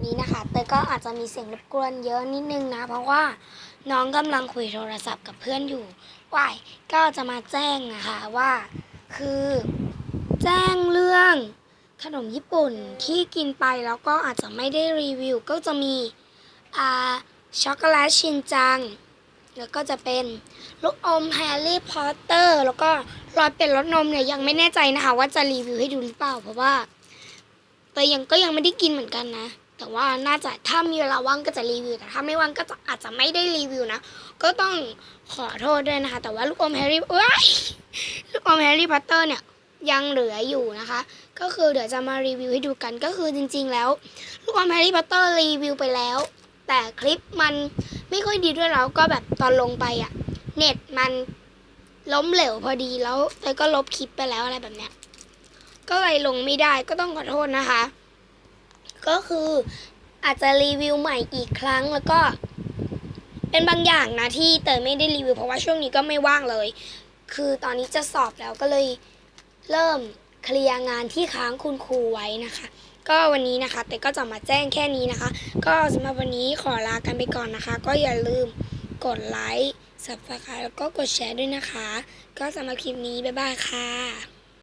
วันนี้นะคะเตยก็อาจจะมีเสียงรบกวนเยอะนิดนึงนะ เพราะว่าน้องกำลังคุยโทรศัพท์กับเพื่อนอยู่ว่ายก็จะมาแจ้งนะคะว่า คือ แจ้งเรื่องขนมญี่ปุ่นที่กินไปแล้วก็อาจจะไม่ได้รีวิว ก็จะมีอ่าช็อกโกแลตชินจัง แล้วก็จะเป็นลูกอมแฮร์รี่พอตเตอร์ แล้วก็รอยเป็นรสนมเนี่ยยังไม่แน่ใจนะคะ ว่าจะรีวิวให้ดูหรือเปล่า เพราะว่าเตยยังก็ยังไม่ได้กินเหมือนกันนะ แต่ว่าน่าจะถ้ามีเวลาว่างก็จะรีวิวแต่ถ้าไม่ว่างก็จะอาจจะไม่ได้รีวิวนะ ก็ต้องขอโทษด้วยนะคะ แต่ว่าลูกอมแฮร์รี่เอ้ยลูกอมแฮร์รี่พอตเตอร์เนี่ยยังเหลืออยู่นะคะ ก็คือเดี๋ยวจะมารีวิวให้ดูกันก็คือจริง ๆ แล้ว ลูกอมแฮร์รี่พอตเตอร์รีวิวไปแล้ว แต่คลิปมันไม่ค่อยดีด้วยแล้วก็แบบตอนลงไปอะเน็ตมันล้มเหลวพอดีแล้วเตยก็ลบคลิปไปแล้วอะไรแบบเนี้ยก็เลยลงไม่ได้ก็ต้องขอโทษนะคะ ก็คืออาจจะรีวิวใหม่อีกครั้งแล้วก็ เป็นบางอย่างนะที่เตยไม่ได้รีวิว เพราะว่าช่วงนี้ก็ไม่ว่างเลย คือตอนนี้จะสอบแล้วก็เลยเริ่มเคลียร์งานที่ค้างคุณครูไว้นะคะ ก็วันนี้นะคะเตยก็จะมาแจ้งแค่นี้นะคะ ก็สำหรับวันนี้ขอลากันไปก่อนนะคะ ก็อย่าลืมกดไลค์ subscribe แล้วก็กดแชร์ด้วยนะคะ ก็สำหรับคลิปนี้บ๊ายบายค่ะ